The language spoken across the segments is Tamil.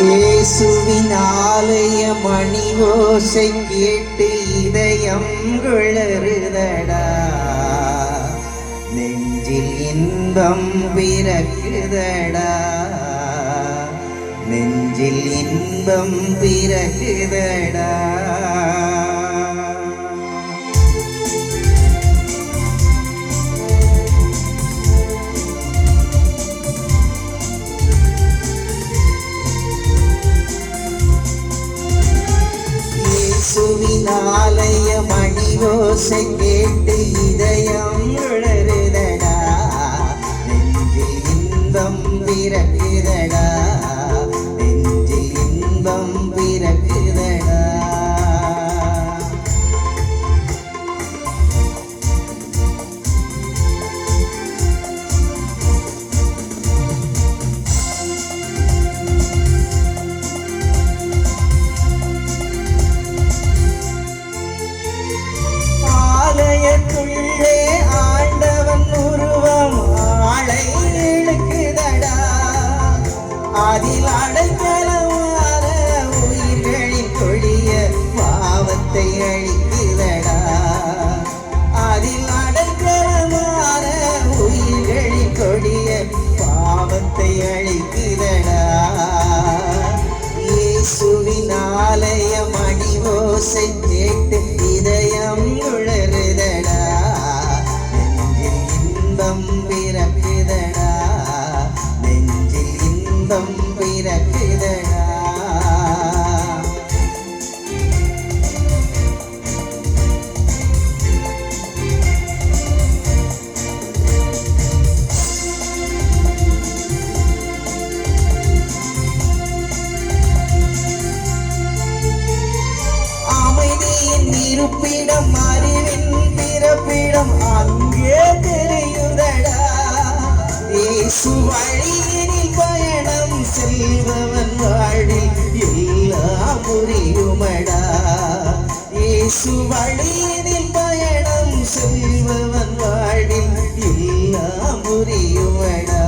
இயேசுவின் ஆலய மணி ஓசை கேட்டு இதயம் குளறுதடா. நெஞ்சில் இன்பம் பிறகுதடா நெஞ்சில் இன்பம் பிறகுதடா ஆலய மணி ஓசை கேட்டு இதயம் உளறுதடா நெஞ்சில் இன்பம் பிறக்குதடா. ஆலயத்துள்ளே ஆண்டவன் உருவம் ஆளை இழுக்குதடா. அதில் அடைக்கலமான உயிர்களின் கொடிய பாவத்தை அழிக்குதடா. அதில் இன்பம் பிறக்குதடா இருப்பிடம் அறிவின் பிறப்பிடம் அங்கே தெரியுதடா. செல்பவன் வாழில் எல்லாம் புரியுமடா இயேசு வழியினில் பயணம் செல்பவன் வாழில் எல்லாம் புரியுமடா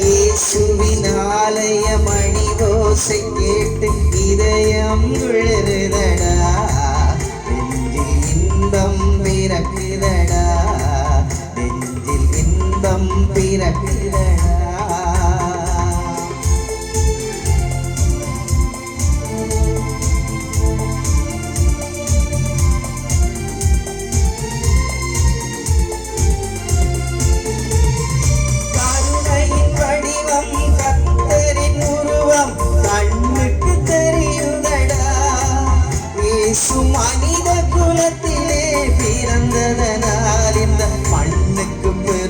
இயேசுவின் ஆலய மணி ஓசை கேட்டு இதயம் விழுதடா இன்பம் பிறக்குதடா. நெஞ்சில் இன்பம் பிறக்குதடா.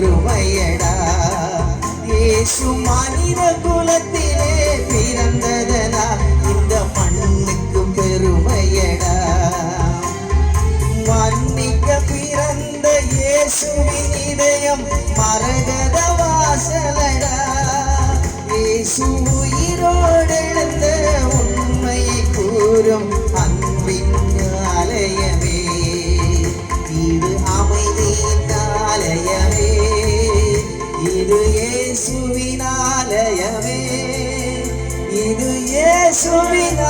பெருமையடா ஏசு மனித குலத்திலே பிறந்ததனால் இந்த மண்ணுக்கு பெருமையடா. மன்னிக்க பிறந்த இயேசுவின் இதயம் மரகத வாசலடா. இயேசு உயிரோ இயேசுவினாலயமே. இது இயேசுவினாலயமே.